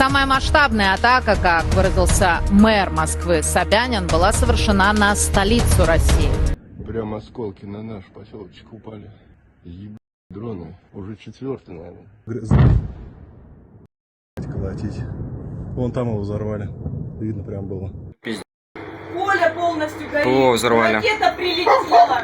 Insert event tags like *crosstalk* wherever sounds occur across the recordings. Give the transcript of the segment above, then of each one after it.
Самая масштабная атака, как выразился мэр Москвы Собянин, была совершена на столицу России. Прям осколки на наш поселочек упали. Еб... дроны. Уже четвертый, наверное. Грязно. колотить. Вон там его взорвали. Видно прям было. Поле полностью горит. О, взорвали. Ракета прилетела.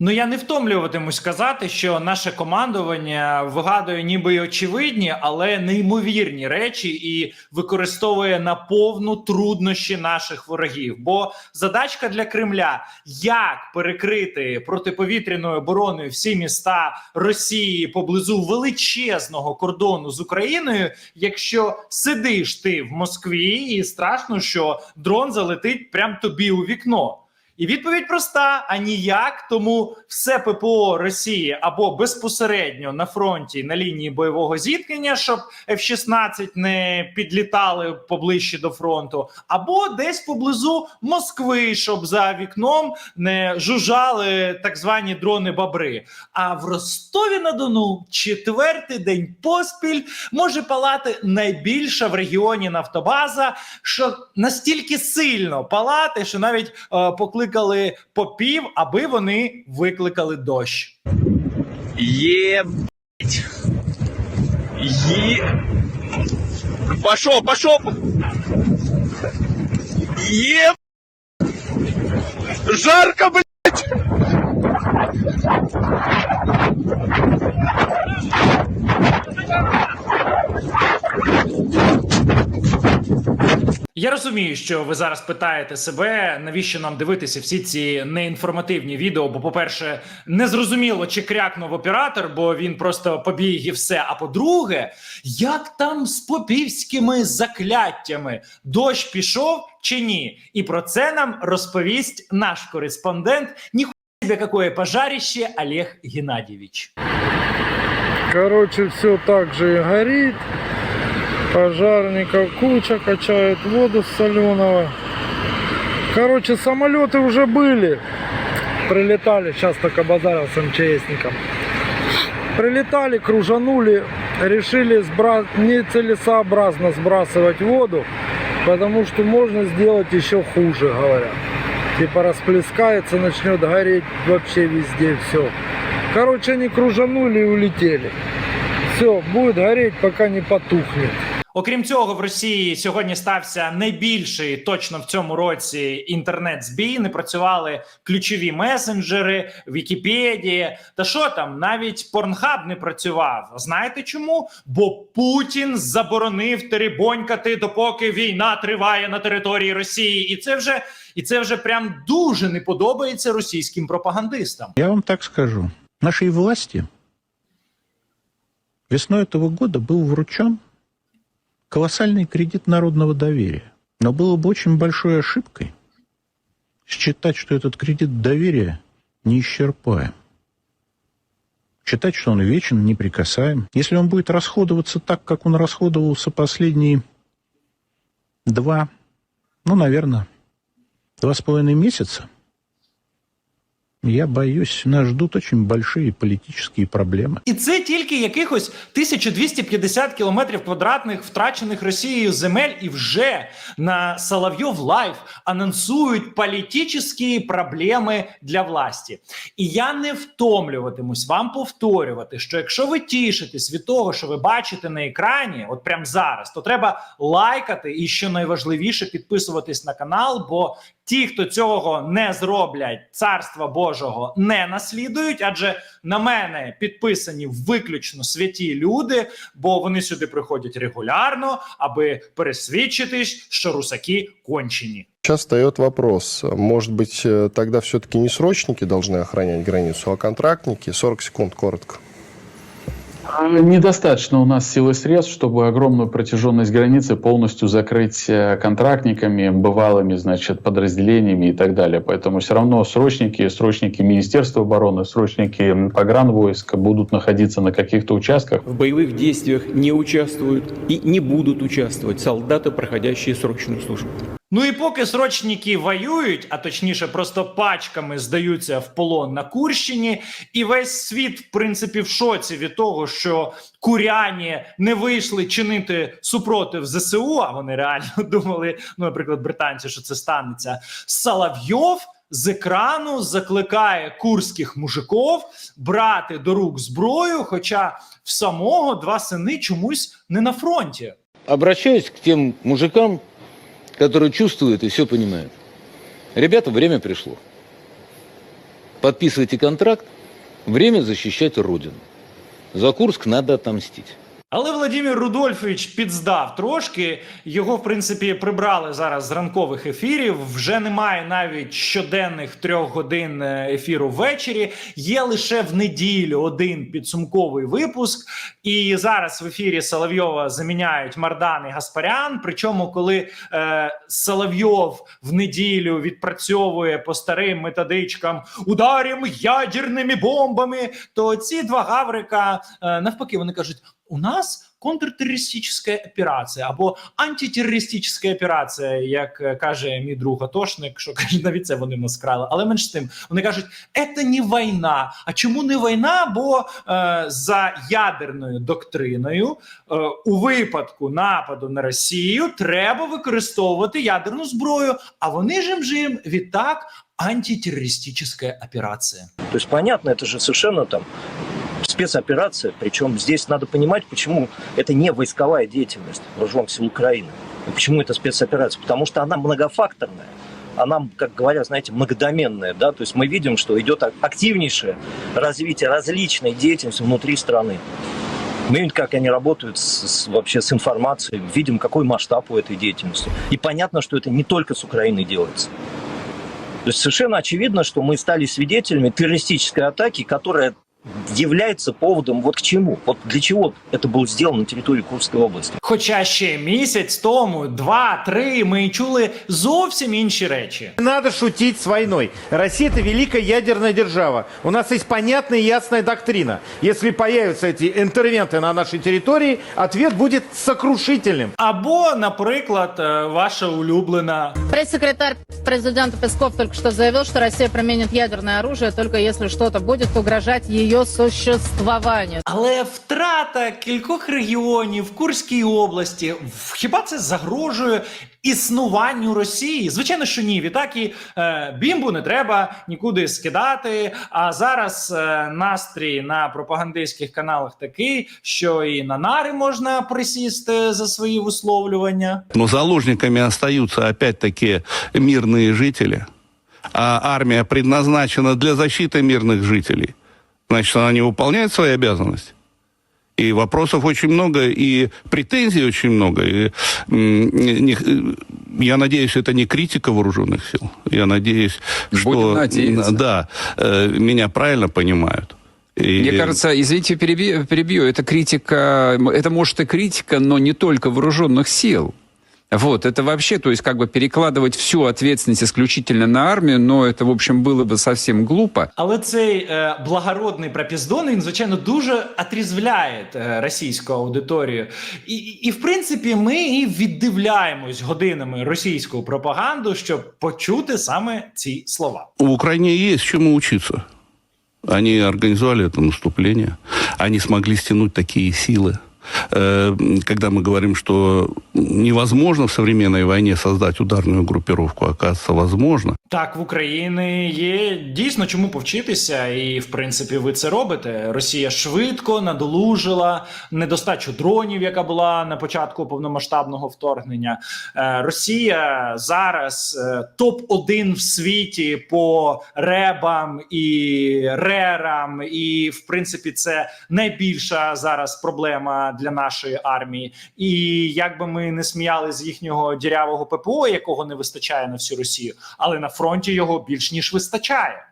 Ну я не втомлюватимусь казати, що наше командування вигадує ніби й очевидні, але неймовірні речі і використовує на повну труднощі наших ворогів. Бо задачка для Кремля як перекрити протиповітряною обороною всі міста Росії поблизу величезного кордону з Україною, якщо сидиш ти в Москві, і страшно, що дрон залетить прям тобі у вікно. І відповідь проста: а ніяк. Тому все ППО Росії або безпосередньо на фронті на лінії бойового зіткнення, щоб F-16 не підлітали поближче до фронту, або десь поблизу Москви, щоб за вікном не жужжали так звані дрони бабри. А в Ростові на Дону четвертий день поспіль може палати найбільша в регіоні нафтобаза, що настільки сильно палати, що навіть е, покликали попів, аби вони викликали дощ. Ебать. Е... Пошел, пошел. Еб... Жарко, блядь. Я розумію, що ви зараз питаєте себе, навіщо нам дивитися всі ці неінформативні відео. Бо, по-перше, незрозуміло, чи крякнув оператор, бо він просто побіг і все. А по-друге, як там з попівськими закляттями дощ пішов чи ні? І про це нам розповість наш кореспондент. Ніхуя себе какое пожарище Олег Геннадьевич. Короче, все так же и горит. Пожарников куча, качают воду с соленого. Короче, самолеты уже были. Прилетали, сейчас только базарил с МЧСником. Прилетали, кружанули, решили сбра... нецелесообразно сбрасывать воду, потому что можно сделать еще хуже, говорят. Типа расплескается, начнет гореть вообще везде все. Короче, они кружанули и улетели. Все, будет гореть, пока не потухнет. Окрім цього, в Росії сьогодні стався найбільший точно в цьому році інтернет-збій. Не працювали ключові месенджери, Вікіпедія. Та що там, навіть Порнхаб не працював. Знаєте чому? Бо Путін заборонив теребонькати, допоки війна триває на території Росії, і це вже і це вже прям дуже не подобається російським пропагандистам. Я вам так скажу. Нашей власти весной этого года был вручен колоссальный кредит народного доверия. Но было бы очень большой ошибкой считать, что этот кредит доверия неисчерпаем. Считать, что он вечен, неприкасаем. Если он будет расходоваться так, как он расходовался последние два, ну, наверное, два с половиной месяца, я боюсь, нас ждут очень большие политические проблемы. І це тільки якихось 1250 кілометрів квадратних втрачених Росією земель, і вже на Соловйов Лайв анонсують політичні проблеми для власті. І я не втомлюватимусь вам повторювати, що якщо ви тішитесь від того, що ви бачите на екрані, от прямо зараз, то треба лайкати і що найважливіше підписуватись на канал, бо ті, хто цього не зроблять, царства Божого не наслідують, адже на мене підписані виключно святі люди, бо вони сюди приходять регулярно, аби пересвідчитись, що русаки кончені. Сейчас встает вопрос, может быть, э, тогда все-таки не срочники должны охранять границу, а контрактники? 40 секунд, коротко. А, Недостаточно у нас сил и средств, чтобы огромную протяженность границы полностью закрыть э, контрактниками, бывалыми, значит, подразделениями и так далее. Поэтому все равно срочники, срочники Министерства обороны, срочники м, погранвойска будут находиться на каких-то участках. В боевых действиях не участвуют и не будут участвовать солдаты, проходящие срочную службу. Ну і поки срочники воюють, а точніше, просто пачками здаються в полон на Курщині, і весь світ, в принципі, в шоці від того, що куряні не вийшли чинити супротив ЗСУ, а вони реально *laughs* думали, ну, наприклад, британці, що це станеться. Соловйов з екрану закликає курських мужиків брати до рук зброю, хоча в самого два сини чомусь не на фронті. Обращаюсь к тем мужикам, которые чувствуют и все понимают. Ребята, время пришло. Подписывайте контракт. Время защищать Родину. За Курск надо отомстить. Але Владимир Рудольфович підздав трошки. Його, в принципі, прибрали зараз з ранкових ефірів. Вже немає навіть щоденних трьох годин е, ефіру ввечері. Є лише в неділю один підсумковий випуск. І зараз в ефірі Соловйова заміняють Мардан і Гаспарян. Причому, коли е, Соловйов в неділю відпрацьовує по старим методичкам ударом ядерними бомбами, то ці два гаврика е, навпаки вони кажуть. У нас контртерористична операція або антитерористична операція, як е, каже мій друг Атошник, що *laughs* каже, навіть це вони нас крали. Але менш тим, вони кажуть, це не війна. А чому не війна? Бо е, за ядерною доктриною е, у випадку нападу на Росію треба використовувати ядерну зброю. А вони ж жим відтак антитерористична операція. То есть понятно, это же совершенно там спецоперация, причем здесь надо понимать, почему это не войсковая деятельность вооруженных сил Украины. И почему это спецоперация? Потому что она многофакторная. Она, как говорят, знаете, многодоменная, да, то есть мы видим, что идет активнейшее развитие различной деятельности внутри страны. Мы видим, как они работают с, с- вообще с информацией, видим, какой масштаб у этой деятельности. И понятно, что это не только с Украиной делается. То есть совершенно очевидно, что мы стали свидетелями террористической атаки, которая является поводом вот к чему, вот для чего это было сделано на территории Курской области. Хоча ще місяць тому, два-три, ми чули зовсім інші речі. Не надо шутить с войной. Россия это великая ядерная держава. У нас есть понятная и ясная доктрина. Если появятся эти интервенты на нашей территории, ответ будет сокрушительным. Або, наприклад, е, ваша улюблена Пресс-секретарь президента Песков только что заявил, что Россия применит ядерное оружие только если что-то будет угрожать ее существованию. Але втрата кількох регіонів в Курській області хіба це загрожує існуванню Росії? Звичайно, що ні. Відтак і е, бімбу не треба нікуди скидати. А зараз е, настрій на пропагандистських каналах такий, що і на нари можна присісти за свої висловлювання. Но заложниками остаются опять-таки мирные жители. А армия предназначена для защиты мирных жителей. Значит, она не выполняет свои обязанности. И вопросов очень много, и претензий очень много. И, м, не- э, я надеюсь, это не критика вооруженных сил. Я надеюсь, что Будем надеяться. да, э, меня правильно понимают. И- Мне кажется, извините, переби- перебью, это критика, это может и критика, но не только вооруженных сил. Вот, это вообще, то есть как бы перекладывать всю ответственность исключительно на армию, но это, в общем, было бы совсем глупо. Але цей е, благородний прапіздон, він, звичайно, дуже отрізвляє е, російську аудиторію. І, і, і, в принципі, ми і віддивляємось годинами російську пропаганду, щоб почути саме ці слова. У Украине есть чему учиться. Они организовали это наступление. Они смогли стянуть такие силы. Э, Когда мы говорим, что невозможно в современной войне создать ударную группировку, оказывается, возможно. Так, в Україні є дійсно чому повчитися, і в принципі ви це робите. Росія швидко надолужила недостачу дронів, яка була на початку повномасштабного вторгнення. Е, Росія зараз е, топ 1 в світі по ребам і рерам, і в принципі це найбільша зараз проблема для нашої армії. І як би ми не сміяли з їхнього дірявого ППО, якого не вистачає на всю Росію, але на фронті його більш ніж вистачає.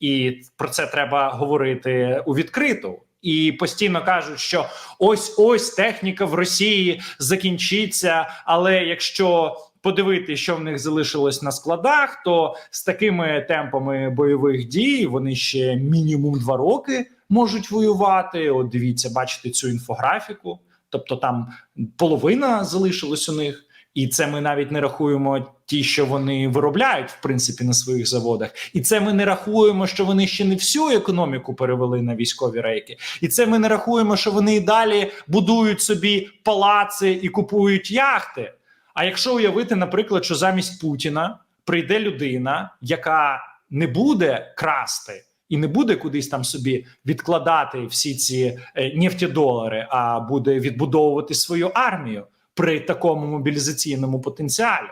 І про це треба говорити у відкриту. І постійно кажуть, що ось ось техніка в Росії закінчиться. Але якщо подивитися, що в них залишилось на складах, то з такими темпами бойових дій вони ще мінімум два роки можуть воювати. От дивіться, бачите цю інфографіку. Тобто там половина залишилась у них, і це ми навіть не рахуємо ті, що вони виробляють, в принципі, на своїх заводах, і це ми не рахуємо, що вони ще не всю економіку перевели на військові рейки, і це ми не рахуємо, що вони і далі будують собі палаци і купують яхти. А якщо уявити, наприклад, що замість Путіна прийде людина, яка не буде красти і не буде кудись там собі відкладати всі ці е, нефтідолари, а буде відбудовувати свою армію при такому мобілізаційному потенціалі.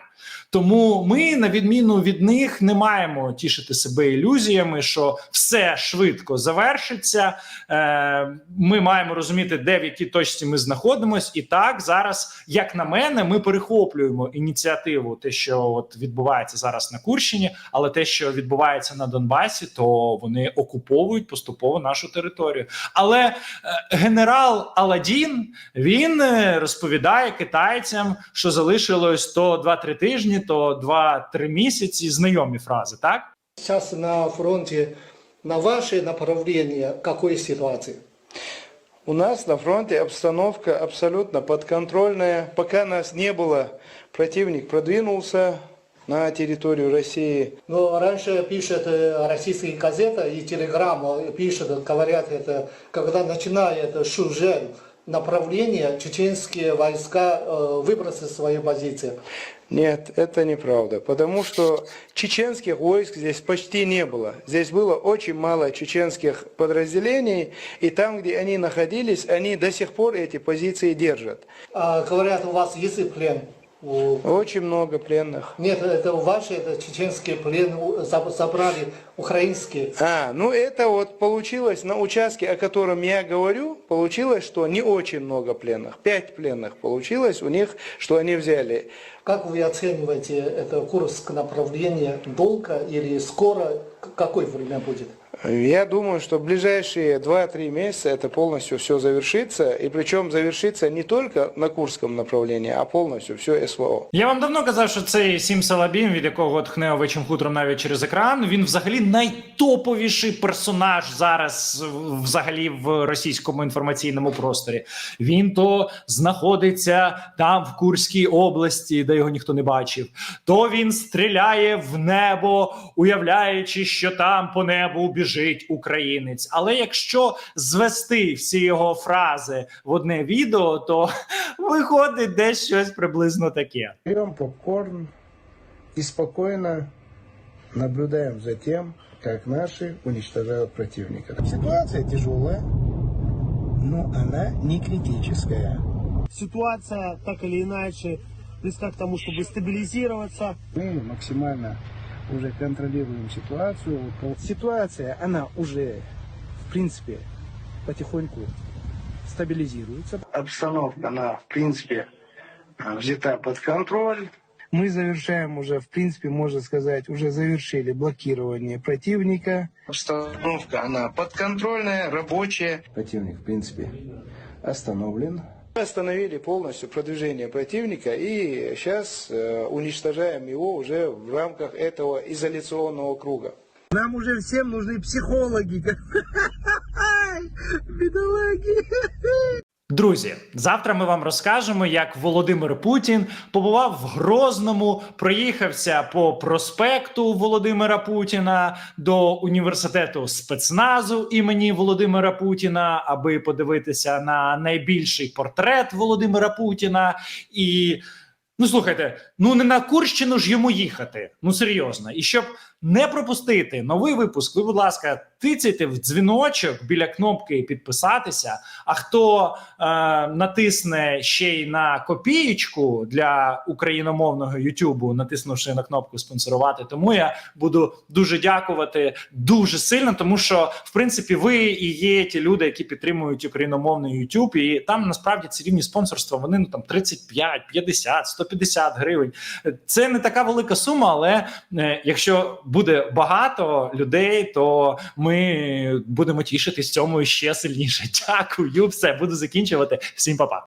Тому ми, на відміну від них, не маємо тішити себе ілюзіями, що все швидко завершиться. Е, Ми маємо розуміти, де в якій точці ми знаходимось, і так зараз, як на мене, ми перехоплюємо ініціативу, те, що от відбувається зараз на Курщині, але те, що відбувається на Донбасі, то вони окуповують поступово нашу територію. Але е, генерал Аладін він е, розповідає китайцям, що залишилось то 2-3 тижні, то 2-3 місяці. Знайомі фрази, так? Сейчас на фронте, на ваше направление, какой ситуации? У нас на фронте обстановка абсолютно подконтрольная. Пока нас не было, противник продвинулся на территорию России. Но раньше пишет э, российские газеты и телеграмма пишет, говорят, это, когда начинает Шужен направление, чеченские войска э, выбросят свои позиции. Нет, это неправда, потому что чеченских войск здесь почти не было. Здесь было очень мало чеченских подразделений, и там, где они находились, они до сих пор эти позиции держат. А, говорят, у вас есть плен? У- Очень много пленных. Нет, это ваши, это чеченские плен у- заб- забрали украинские. А, ну это вот получилось на участке, о котором я говорю, получилось, что не очень много пленных. Пять пленных получилось у них, что они взяли. Как вы оцениваете это Курск направление? Долго или скоро? К- Какое время будет? Я думаю, что в ближайшие 2-3 месяца это полностью все завершится. И причем завершится не только на Курском направлении, а полностью все СВО. Я вам давно казав, що цей Сім Салабім, від якого тхне овечим хутром навіть через екран, він взагалі найтоповіший персонаж зараз в- взагалі в російському інформаційному просторі. Він то знаходиться там в Курській області, де його ніхто не бачив, то він стріляє в небо, уявляючи, що там по небу біжить українець. Але якщо звести всі його фрази в одне відео, то *laughs* виходить десь щось приблизно таке. Берем попкорн и спокойно наблюдаем за тем, как наши уничтожают противника. Ситуация тяжелая, но она не критическая. ситуация так или иначе близка к тому, чтобы стабилизироваться. Мы максимально уже контролируем ситуацию. Ситуация, она уже, в принципе, потихоньку стабилизируется. Обстановка, она, в принципе, взята под контроль. Мы завершаем уже, в принципе, можно сказать, уже завершили блокирование противника. Обстановка, она подконтрольная, рабочая. Противник, в принципе, остановлен. Остановили полностью продвижение противника и сейчас э, уничтожаем его уже в рамках этого изоляционного круга. Нам уже всем нужны психологи. *laughs* Бедолаги. *laughs* Друзі, завтра ми вам розкажемо, як Володимир Путін побував в Грозному, проїхався по проспекту Володимира Путіна до університету спецназу імені Володимира Путіна, аби подивитися на найбільший портрет Володимира Путіна. І ну слухайте, ну не на Курщину ж йому їхати. Ну серйозно, і щоб не пропустити новий випуск, ви, будь ласка, тицяйте в дзвіночок біля кнопки підписатися. А хто е, натисне ще й на копієчку для україномовного Ютубу, натиснувши на кнопку спонсорувати, тому я буду дуже дякувати дуже сильно, тому що в принципі ви і є ті люди, які підтримують україномовний Ютуб, і там насправді ці рівні спонсорства вони ну там 35, 50, 150 гривень. Це не така велика сума, але е, якщо буде багато людей, то ми будемо тішитись цьому ще сильніше. *laughs* Дякую, все буду закінчувати. Всім па-па.